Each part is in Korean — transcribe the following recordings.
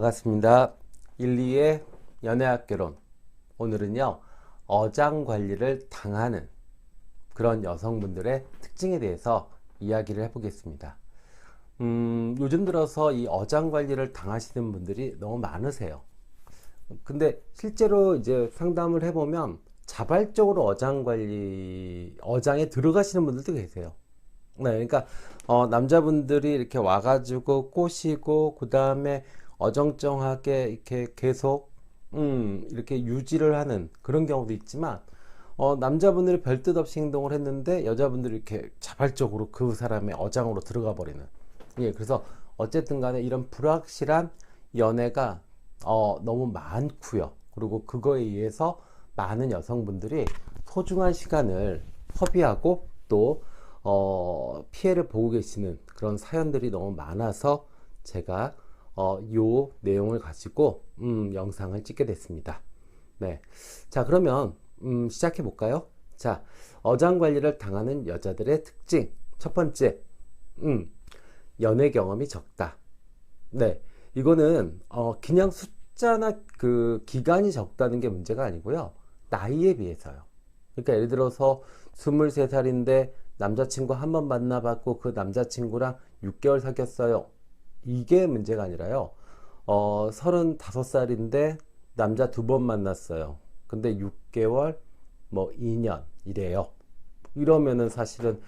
반갑습니다. 1, 2의 연애학 개론. 오늘은요, 어장 관리를 당하는 그런 여성분들의 특징에 대해서 이야기를 해보겠습니다. 음, 요즘 들어서 이 어장 관리를 당하시는 분들이 너무 많으세요. 근데 실제로 이제 상담을 해보면 자발적으로 어장 관리, 어장에 들어가시는 분들도 계세요. 네, 그러니까 어, 남자분들이 이렇게 와가지고 꼬시고 그 다음에 어정쩡하게 이렇게 계속 음, 이렇게 유지를 하는 그런 경우도 있지만 어, 남자분들이 별뜻 없이 행동을 했는데 여자분들이 이렇게 자발적으로 그 사람의 어장으로 들어가 버리는 예, 그래서 어쨌든 간에 이런 불확실한 연애가 어, 너무 많고요. 그리고 그거에 의해서 많은 여성분들이 소중한 시간을 허비하고 또 어, 피해를 보고 계시는 그런 사연들이 너무 많아서 제가 어, 요 내용을 가지고 음, 영상을 찍게 됐습니다. 네. 자, 그러면 음, 시작해 볼까요? 자, 어장 관리를 당하는 여자들의 특징. 첫 번째. 음, 연애 경험이 적다. 네. 이거는 어, 그냥 숫자나 그 기간이 적다는 게 문제가 아니고요. 나이에 비해서요. 그러니까 예를 들어서 23살인데 남자친구 한 번 만나봤고 그 남자친구랑 6개월 사귀었어요. 이게 문제가 아니라요. 어, 35살인데 남자 두 번 만났어요. 근데 6개월, 뭐 2년 이래요. 이러면은 사실은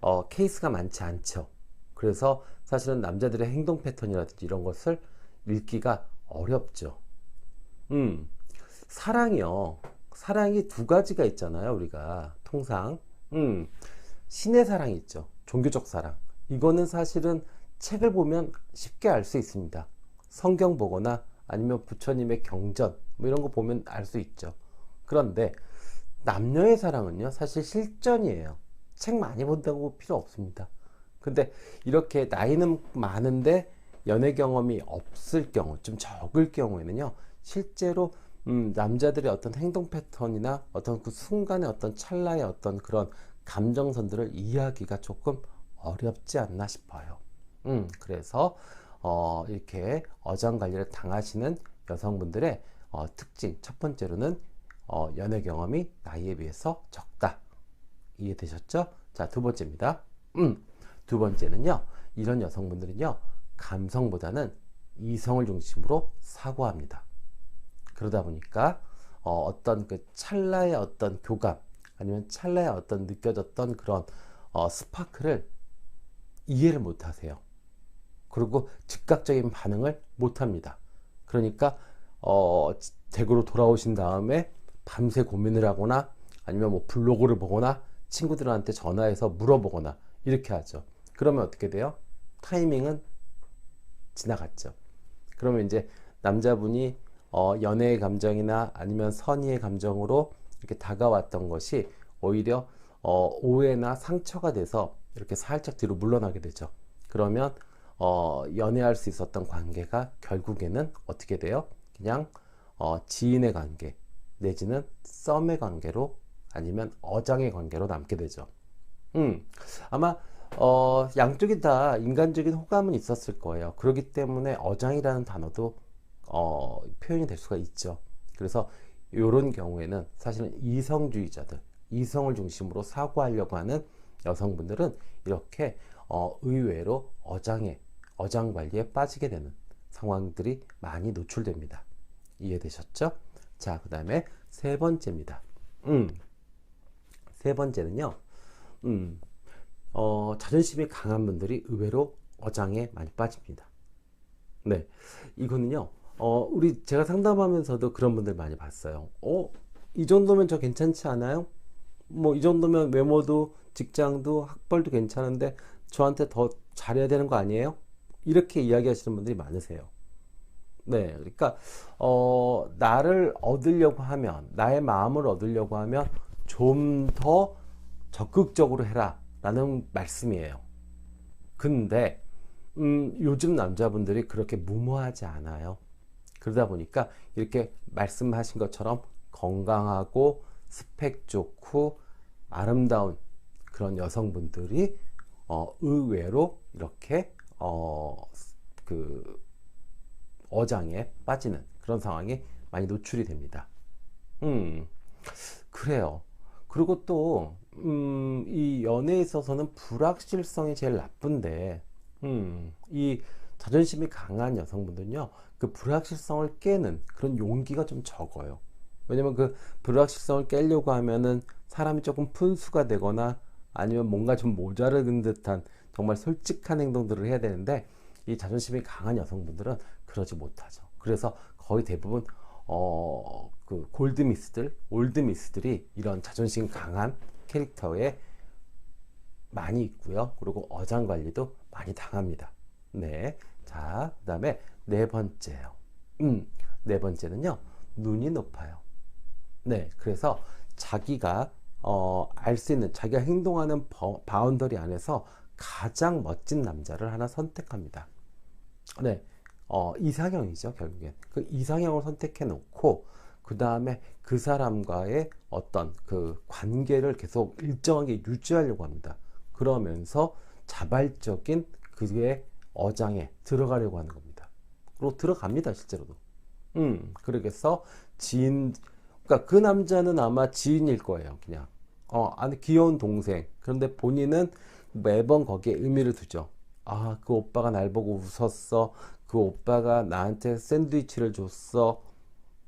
어, 케이스가 많지 않죠. 그래서 사실은 남자들의 행동 패턴이라든지 이런 것을 읽기가 어렵죠. 음, 사랑이요. 사랑이 두 가지가 있잖아요, 우리가. 통상. 음, 신의 사랑이 있죠. 종교적 사랑. 이거는 사실은 책을 보면 쉽게 알 수 있습니다. 성경 보거나 아니면 부처님의 경전 뭐 이런 거 보면 알 수 있죠. 그런데 남녀의 사랑은요 사실 실전이에요. 책 많이 본다고 필요 없습니다. 근데 이렇게 나이는 많은데 연애 경험이 없을 경우 좀 적을 경우에는요 실제로 음, 남자들의 어떤 행동 패턴이나 어떤 그 순간의 어떤 찰나의 어떤 그런 감정선들을 이해하기가 조금 어렵지 않나 싶어요. 음, 그래서 어, 이렇게 어장 관리를 당하시는 여성분들의 어, 특징 첫 번째로는 어, 연애 경험이 나이에 비해서 적다. 이해되셨죠? 자, 두 번째입니다. 음, 두 번째는요. 이런 여성분들은요. 감성보다는 이성을 중심으로 사고합니다. 그러다 보니까 어, 떤그 찰나의 어떤 교감 아니면 찰나의 어떤 느껴졌던 그런 어, 스파크를 이해를 못 하세요. 그리고 즉각적인 반응을 못 합니다. 그러니까 어, 댁으로 돌아오신 다음에 밤새 고민을 하거나 아니면 뭐 블로그를 보거나 친구들한테 전화해서 물어보거나 이렇게 하죠. 그러면 어떻게 돼요? 타이밍은 지나갔죠. 그러면 이제 남자분이 어, 연애의 감정이나 아니면 선의의 감정으로 이렇게 다가왔던 것이 오히려 어, 오해나 상처가 돼서 이렇게 살짝 뒤로 물러나게 되죠. 그러면 어, 연애할 수 있었던 관계가 결국에는 어떻게 돼요? 그냥 어, 지인의 관계 내지는 썸의 관계로 아니면 어장의 관계로 남게 되죠. 음, 아마 어, 양쪽이 다 인간적인 호감은 있었을 거예요. 그렇기 때문에 어장이라는 단어도 어, 표현이 될 수가 있죠. 그래서 이런 경우에는 사실은 이성주의자들, 이성을 중심으로 사고하려고 하는 여성분들은 이렇게 어, 의외로 어장에 어장 관리에 빠지게 되는 상황들이 많이 노출됩니다. 이해되셨죠? 자, 그 다음에 세 번째입니다. 음, 세 번째는요, 음, 어, 자존심이 강한 분들이 의외로 어장에 많이 빠집니다. 네, 이거는요, 어, 우리 제가 상담하면서도 그런 분들 많이 봤어요. 어, 이 정도면 저 괜찮지 않아요? 뭐, 이 정도면 외모도 직장도 학벌도 괜찮은데 저한테 더 잘해야 되는 거 아니에요? 이렇게 이야기하시는 분들이 많으세요. 네, 그러니까 어, 나를 얻으려고 하면 나의 마음을 얻으려고 하면 좀 더 적극적으로 해라라는 말씀이에요. 근데 음, 요즘 남자분들이 그렇게 무모하지 않아요. 그러다 보니까 이렇게 말씀하신 것처럼 건강하고 스펙 좋고 아름다운 그런 여성분들이 어, 의외로 이렇게 어, 그 어장에 빠지는 그런 상황이 많이 노출이 됩니다. 음, 그래요. 그리고 또, 음, 이 연애에 있어서는 불확실성이 제일 나쁜데, 음, 이 자존심이 강한 여성분들은요, 그 불확실성을 깨는 그런 용기가 좀 적어요. 왜냐면 그 불확실성을 깨려고 하면은 사람이 조금 푼수가 되거나 아니면 뭔가 좀 모자르는 듯한 정말 솔직한 행동들을 해야 되는데 이 자존심이 강한 여성분들은 그러지 못하죠. 그래서 거의 대부분 어, 그 골드미스들, 올드미스들이 이런 자존심 강한 캐릭터에 많이 있고요. 그리고 어장 관리도 많이 당합니다. 네. 자, 그 다음에 네 번째요. 음, 네 번째는요. 눈이 높아요. 네. 그래서 자기가 어, 알 수 있는 자기가 행동하는 버, 바운더리 안에서 가장 멋진 남자를 하나 선택합니다. 네. 어, 이상형이죠, 결국엔. 그 이상형을 선택해 놓고, 그 다음에 그 사람과의 어떤 그 관계를 계속 일정하게 유지하려고 합니다. 그러면서 자발적인 그의 어장에 들어가려고 하는 겁니다. 그리고 들어갑니다, 실제로도. 음, 그러겠어. 지인, 그러니까 그 남자는 아마 지인일 거예요, 그냥. 어, 아니, 귀여운 동생. 그런데 본인은 매번 거기에 의미를 두죠. 아, 그 오빠가 날 보고 웃었어. 그 오빠가 나한테 샌드위치를 줬어.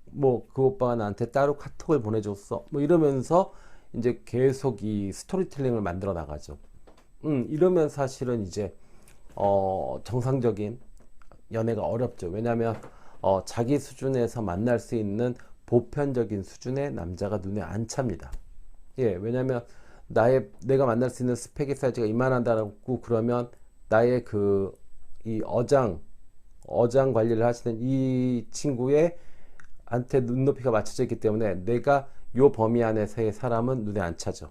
뭐, 그 오빠가 나한테 따로 카톡을 보내줬어. 뭐 이러면서 이제 계속 이 스토리텔링을 만들어 나가죠. 음, 이러면 사실은 이제, 어, 정상적인 연애가 어렵죠. 왜냐하면, 어, 자기 수준에서 만날 수 있는 보편적인 수준의 남자가 눈에 안 찹니다. 예, 왜냐면 나의 내가 만날 수 있는 스펙의 사이즈가 이만하다고 그러면 나의 그 이 어장 어장 관리를 하시는 이 친구의 한테 눈높이가 맞춰져 있기 때문에 내가 요 범위 안에서의 사람은 눈에 안 차죠.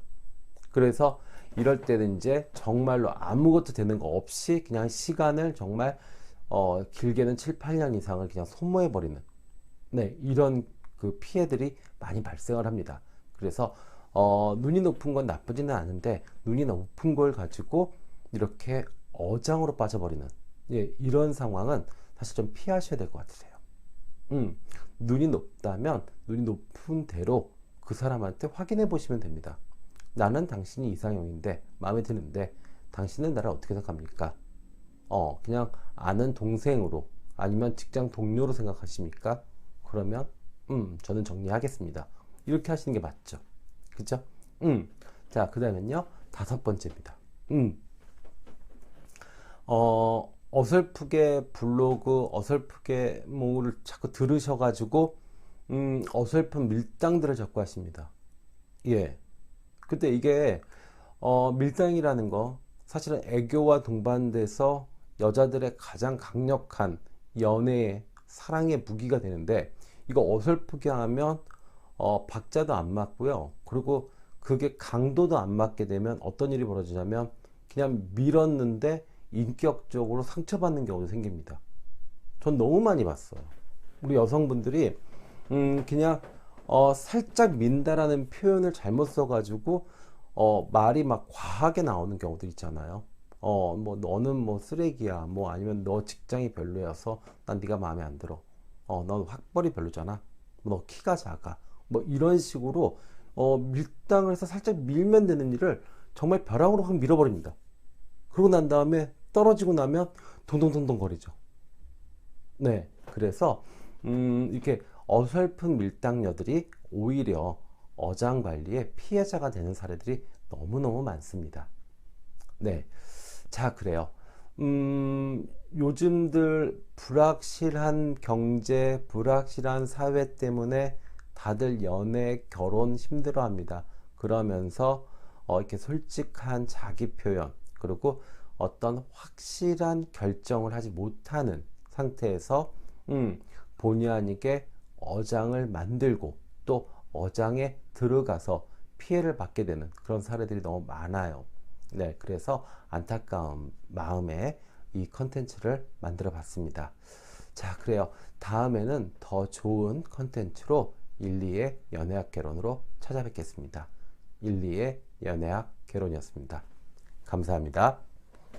그래서 이럴 때는 이제 정말로 아무것도 되는 거 없이 그냥 시간을 정말 어 길게는 7, 8년 이상을 그냥 소모해 버리는 네, 이런 그 피해들이 많이 발생을 합니다. 그래서 어, 눈이 높은 건 나쁘지는 않은데 눈이 높은 걸 가지고 이렇게 어장으로 빠져버리는 예, 이런 상황은 사실 좀 피하셔야 될 것 같으세요. 음, 눈이 높다면 눈이 높은 대로 그 사람한테 확인해 보시면 됩니다. 나는 당신이 이상형인데 마음에 드는데 당신은 나를 어떻게 생각합니까? 어, 그냥 아는 동생으로 아니면 직장 동료로 생각하십니까? 그러면 음, 저는 정리하겠습니다. 이렇게 하시는 게 맞죠. 그죠? 음. 자, 그 다음엔요. 다섯 번째입니다. 음. 어, 어설프게 블로그, 어설프게 뭐를 자꾸 들으셔가지고, 음, 어설픈 밀당들을 자꾸 하십니다. 예. 근데 이게, 어, 밀당이라는 거, 사실은 애교와 동반돼서 여자들의 가장 강력한 연애의 사랑의 무기가 되는데, 이거 어설프게 하면 어, 박자도 안 맞고요. 그리고 그게 강도도 안 맞게 되면 어떤 일이 벌어지냐면 그냥 밀었는데 인격적으로 상처받는 경우도 생깁니다. 전 너무 많이 봤어요. 우리 여성분들이 음 그냥 어 살짝 민다라는 표현을 잘못 써가지고 어 말이 막 과하게 나오는 경우도 있잖아요. 어 뭐 너는 뭐 쓰레기야 뭐 아니면 너 직장이 별로여서 난 네가 마음에 안 들어. 어넌 확벌이 별로잖아. 너 키가 작아. 뭐 이런 식으로 어, 밀당을 해서 살짝 밀면 되는 일을 정말 벼락으로 확 밀어버립니다. 그러고 난 다음에 떨어지고 나면 동동동동 거리죠. 네. 그래서, 음, 이렇게 어설픈 밀당녀들이 오히려 어장 관리의 피해자가 되는 사례들이 너무너무 많습니다. 네. 자, 그래요. 음, 요즘들 불확실한 경제, 불확실한 사회 때문에 다들 연애, 결혼 힘들어 합니다. 그러면서 어, 이렇게 솔직한 자기 표현, 그리고 어떤 확실한 결정을 하지 못하는 상태에서, 음, 본의 아니게 어장을 만들고 또 어장에 들어가서 피해를 받게 되는 그런 사례들이 너무 많아요. 네, 그래서 안타까운 마음에 이 컨텐츠를 만들어 봤습니다. 자, 그래요. 다음에는 더 좋은 컨텐츠로 1, 2의 연애학 개론으로 찾아뵙겠습니다. 1, 2의 연애학 개론이었습니다. 감사합니다.